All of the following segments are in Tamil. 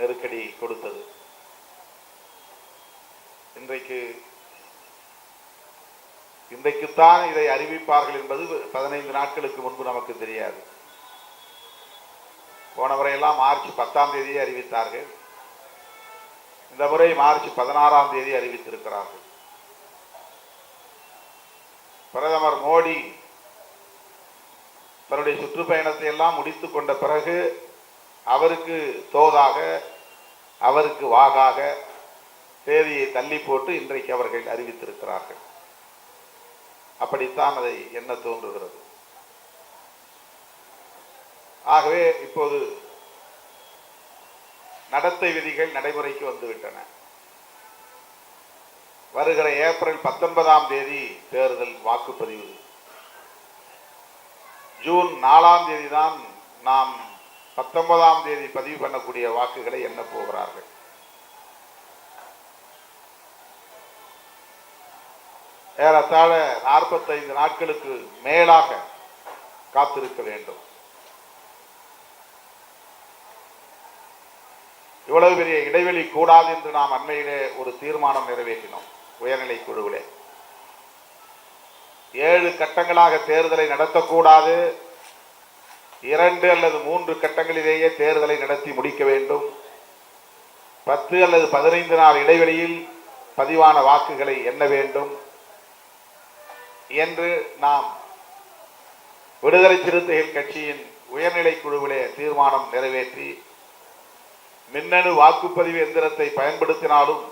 நெருக்கடி கொடுத்தது. இன்றைக்கு இன்றைக்குத்தான் இதை அறிவிப்பார்கள் என்பது பதினைந்து நாட்களுக்கு முன்பு நமக்கு தெரியாது. போன முறையெல்லாம் மார்ச் பத்தாம் தேதி அறிவித்தார்கள். இந்த முறை மார்ச் பதினாறாம் தேதி அறிவித்திருக்கிறார்கள். பிரதமர் மோடி தன்னுடைய சுற்றுப்பயணத்தை எல்லாம் முடித்துக் கொண்ட பிறகு அவருக்கு தோதாக அவருக்கு வாகாக தேதியை தள்ளி போட்டு இன்றைக்கு அவர்கள் அறிவித்திருக்கிறார்கள். அப்படித்தான் அதை என்ன தோன்றுகிறது. ஆகவே இப்போது நடத்தை விதிகள் நடைமுறைக்கு வந்துவிட்டன. வருகிற ஏப்ரல் பத்தொன்பதாம் தேதி தேர்தல் வாக்குப்பதிவு. ஜூன் நாலாம் தேதி தான் நாம் பத்தொன்பதாம் தேதி பதிவு பண்ணக்கூடிய வாக்குகளை எண்ண போகிறார்கள்? ஏறத்தாழ நாற்பத்தைந்து நாட்களுக்கு மேலாக காத்திருக்க வேண்டும். இவ்வளவு பெரிய இடைவெளி கூடாது என்று நாம் அண்மையிலே ஒரு தீர்மானம் நிறைவேற்றினோம் உயர்நிலை குழுவிலே. ஏழு கட்டங்களாக தேர்தலை நடத்தக்கூடாது இரண்டு அல்லது மூன்று கட்டங்களிலேயே தேர்தலை நடத்தி முடிக்க வேண்டும். பத்து அல்லது பதினைந்து நாள் இடைவெளியில் பதிவான வாக்குகளை எண்ண வேண்டும். என்று நாம் விடுதலை சிறுத்தைகள் கட்சியின் உயர்நிலை குழுவிலே தீர்மானம் நிறைவேற்றி மின்னணு வாக்குப்பதிவு எந்திரத்தை பயன்படுத்தினாலும்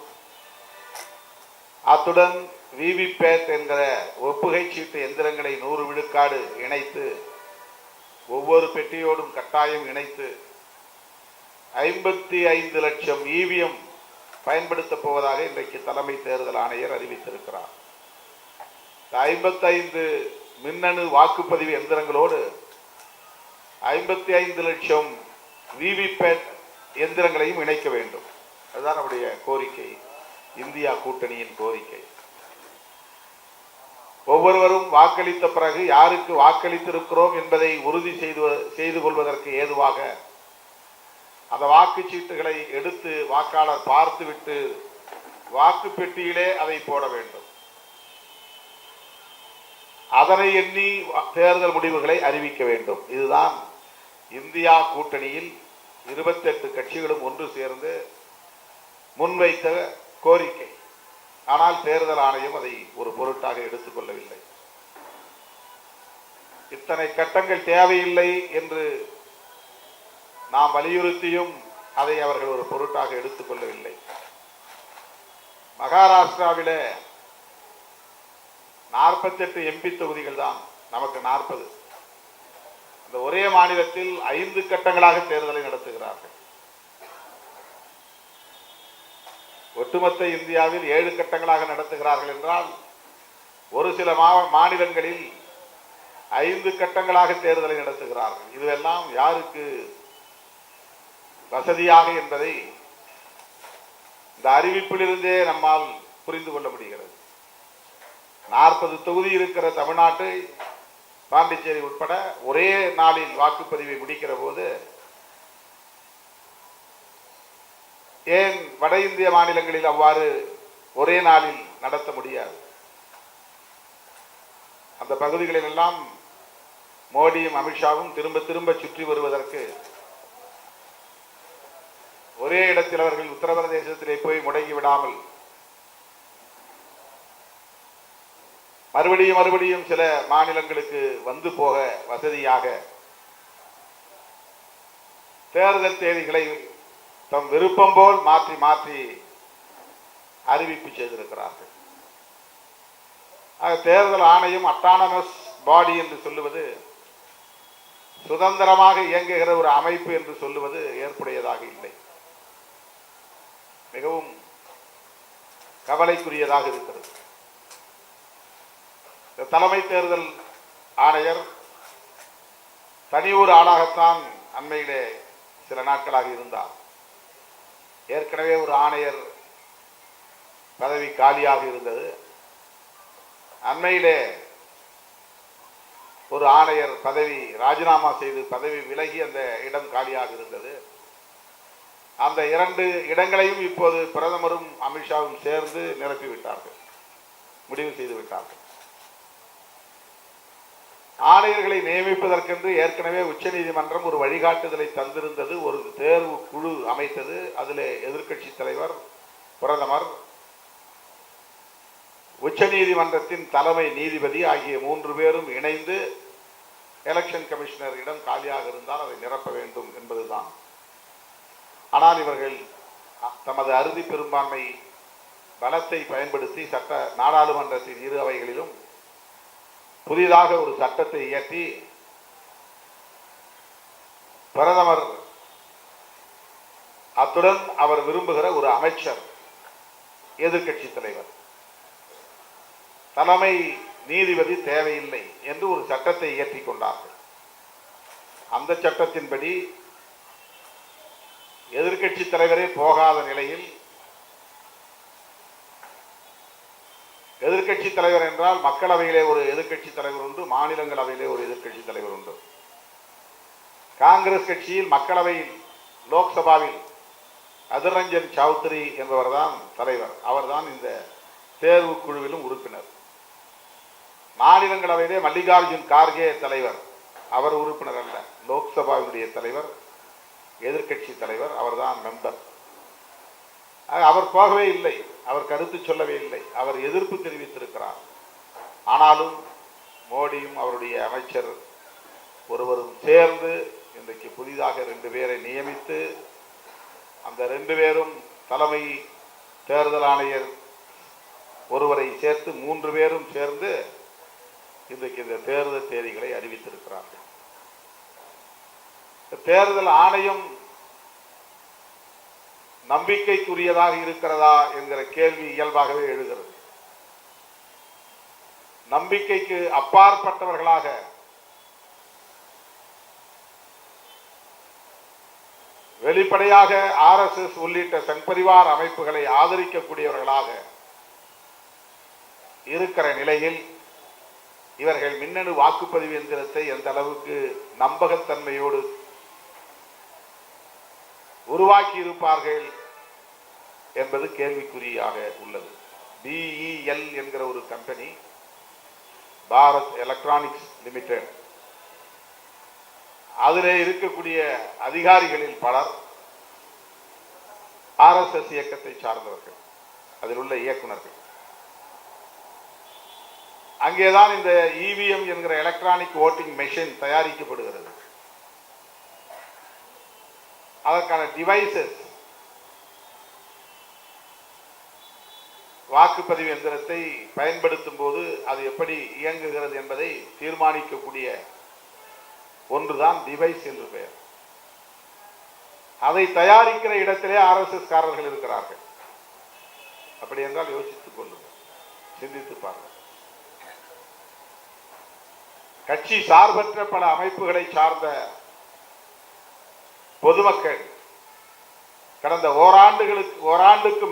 அத்துடன் விவிபேட் என்கிற ஒப்புகை சீட்டு எந்திரங்களை நூறு விழுக்காடு இணைத்து ஒவ்வொரு பெட்டியோடும் கட்டாயம் இணைத்து ஐம்பத்தி ஐந்து லட்சம் இவிஎம் பயன்படுத்தப் போவதாக இன்றைக்கு தலைமை தேர்தல் ஆணையர் அறிவித்திருக்கிறார். ஐம்பத்தைந்து மின்னணு வாக்குப்பதிவு எந்திரங்களோடு ஐம்பத்தி ஐந்து லட்சம் விவிபேட் எந்திரங்களையும் இணைக்க வேண்டும். அதுதான் நம்முடைய கோரிக்கை. இந்தியா கூட்டணியின் கோரிக்கை. ஒவ்வொருவரும் வாக்களித்த பிறகு யாருக்கு வாக்களித்திருக்கிறோம் என்பதை உறுதி செய்து செய்து கொள்வதற்கு ஏதுவாக அந்த வாக்குச்சீட்டுகளை எடுத்து வாக்காளர் பார்த்துவிட்டு வாக்கு பெட்டியிலே அதை போட வேண்டும். அதனை எண்ணி தேர்தல் முடிவுகளை அறிவிக்க வேண்டும். இதுதான் இந்தியா கூட்டணியில் இருபத்தெட்டு கட்சிகளும் ஒன்று சேர்ந்து முன்வைத்த கோரிக்கை. ஆனால் தேர்தல் ஆணையம் அதை ஒரு பொருட்டாக எடுத்துக்கொள்ளவில்லை. இத்தனை கட்டங்கள் தேவையில்லை என்று நாம் வலியுறுத்தியும் அதை அவர்கள் ஒரு பொருட்டாக எடுத்துக்கொள்ளவில்லை. மகாராஷ்டிராவில நாற்பத்தெட்டு எம்பி தொகுதிகள் தான் நமக்கு நாற்பது. இந்த ஒரே மாநிலத்தில் ஐந்து கட்டங்களாக தேர்தலை நடத்துகிறார்கள். ஒட்டுமொத்த இந்தியாவில் ஏழு கட்டங்களாக நடத்துகிறார்கள் என்றால் ஒரு சில மா- மாநிலங்களில் ஐந்து கட்டங்களாக தேர்தலை நடத்துகிறார்கள். இதுவெல்லாம் யாருக்கு வசதியாக என்பதை இந்த அறிவிப்பிலிருந்தே நம்மால் புரிந்து கொள்ள முடிகிறது. நாற்பது தொகுதி இருக்கிற தமிழ்நாட்டை பாண்டிச்சேரி உட்பட ஒரே நாளில் வாக்குப்பதிவை முடிக்கிற போது ஏன் வட இந்திய மாநிலங்களில் அவ்வாறு ஒரே நாளில் நடத்த முடியாது? அந்த பகுதிகளில் எல்லாம் மோடியும் அமித்ஷாவும் திரும்ப திரும்ப சுற்றி வருவதற்கு ஒரே இடத்தில் அவர்கள் உத்தரப்பிரதேசத்திலே போய் முடங்கி விடாமல் மறுபடியும் மறுபடியும் சில மாநிலங்களுக்கு வந்து போக வசதியாக தேர்தல் தேதிகளை தம் விருப்பம் போல் மாற்றி மாற்றி அறிவிப்பு செய்திருக்கிறார்கள். தேர்தல் ஆணையம் அட்டானமஸ் பாடி என்று சொல்லுவது சுதந்திரமாக இயங்குகிற ஒரு அமைப்பு என்று சொல்லுவது ஏற்புடையதாக இல்லை. மிகவும் கவலைக்குரியதாக இருக்கிறது. இந்த தலைமை தேர்தல் ஆணையர் தனி ஒரு ஆளாகத்தான் அண்மையிலே சில நாட்களாக இருந்தார். ஏற்கனவே ஒரு ஆணையர் பதவி காலியாக இருந்தது. அண்மையிலே ஒரு ஆணையர் பதவி ராஜினாமா செய்து பதவி விலகி அந்த இடம் காலியாக இருந்தது. அந்த இரண்டு இடங்களையும் இப்போது பிரதமரும் அமித்ஷாவும் சேர்ந்து நிரப்பிவிட்டார்கள் முடிவு செய்து விட்டார்கள். ஆணையர்களை நியமிப்பதற்கென்று ஏற்கனவே உச்சநீதிமன்றம் ஒரு வழிகாட்டுதலை தந்திருந்தது ஒரு தேர்வு குழு அமைத்தது. அதிலே எதிர்க்கட்சி தலைவர் பிரதமர் உச்சநீதிமன்றத்தின் தலைமை நீதிபதி ஆகிய மூன்று பேரும் இணைந்து எலெக்ஷன் கமிஷனரிடம் காலியாக இருந்தால் அதை நிரப்ப வேண்டும் என்பதுதான். ஆனால் இவர்கள் தமது அறுதி பெரும்பான்மை பலத்தை பயன்படுத்தி சட்ட நாடாளுமன்றத்தின் இரு அவைகளிலும் புதிதாக ஒரு சட்டத்தை இயற்றி பிரதமர் அத்துடன் அவர் விரும்புகிற ஒரு அமைச்சர் எதிர்கட்சி தலைவர். தலைமை நீதிபதி தேவையில்லை என்று ஒரு சட்டத்தை இயற்றிக் கொண்டார்கள். அந்த சட்டத்தின்படி எதிர்கட்சி தலைவரே போகாத நிலையில் எதிர்க்கட்சி தலைவர் என்றால் மக்களவையிலே ஒரு எதிர்க்கட்சி தலைவர் உண்டு மாநிலங்களவையிலே ஒரு எதிர்க்கட்சி தலைவர் உண்டு. காங்கிரஸ் கட்சியில் மக்களவையில் லோக்சபாவில் அதிர் ரஞ்சன் சௌத்ரி என்பவர்தான் தலைவர். அவர்தான் இந்த தேர்வு குழுவிலும் உறுப்பினர். மாநிலங்களவையிலே மல்லிகார்ஜுன் கார்கே தலைவர். அவர் உறுப்பினர் அல்ல லோக்சபாவினுடைய தலைவர் எதிர்க்கட்சி தலைவர் அவர்தான் மெம்பர் அவர் போகவே இல்லை. அவர் கருத்து சொல்லவே இல்லை. அவர் எதிர்ப்பு தெரிவித்திருக்கிறார். ஆனாலும் மோடியும் அவருடைய அமைச்சர் ஒருவரும் சேர்ந்து இன்றைக்கு புதிதாக ரெண்டு பேரை நியமித்து அந்த ரெண்டு பேரும் தலைமை தேர்தல் ஆணையர் ஒருவரை சேர்த்து மூன்று பேரும் சேர்ந்து இன்றைக்கு இந்த தேர்தல் தேதிகளை அறிவித்திருக்கிறார்கள். தேர்தல் ஆணையம் நம்பிக்கைக்குரியதாக இருக்கிறதா என்கிற கேள்வி இயல்பாகவே எழுகிறது. நம்பிக்கைக்கு அப்பாற்பட்டவர்களாக வெளிப்படையாக ஆர்எஸ்எஸ் உள்ளிட்ட சங்பரிவார் அமைப்புகளை ஆதரிக்கக்கூடியவர்களாக இருக்கிற நிலையில் இவர்கள் மின்னணு வாக்குப்பதிவு எந்திரத்தை எந்த அளவுக்கு நம்பகத்தன்மையோடு உருவாக்கி இருப்பார்கள் என்பது கேள்விக்குறியாக உள்ளது. பிஇஎல் என்கிற ஒரு கம்பெனி பாரத் எலக்ட்ரானிக்ஸ் லிமிடெட். அதிலே இருக்கக்கூடிய அதிகாரிகளில் பலர் ஆர்எஸ்எஸ் இயக்கத்தை சார்ந்தவர்கள். அதில் உள்ள இயக்குனர்கள் அங்கேதான் இந்த இவிஎம் என்கிற எலக்ட்ரானிக் ஓட்டிங் மெஷின் தயாரிக்கப்படுகிறது. அதற்கான டிவைசஸ் வாக்குப்பதிவு எந்திரத்தை பயன்படுத்தும் போது அது எப்படி இயங்குகிறது என்பதை தீர்மானிக்கக்கூடிய ஒன்றுதான் டிவைஸ் என்று பெயர். அதை தயாரிக்கிற இடத்திலே ஆர்எஸ்எஸ் காரர்கள் இருக்கிறார்கள். அப்படி என்றால் யோசித்துக் கொள்ளுங்கள். சிந்தித்து பாருங்கள். கட்சி சார்பற்ற பல அமைப்புகளை சார்ந்த பொதுமக்கள் கடந்த ஓராண்டுகளுக்கு ஓராண்டுக்கு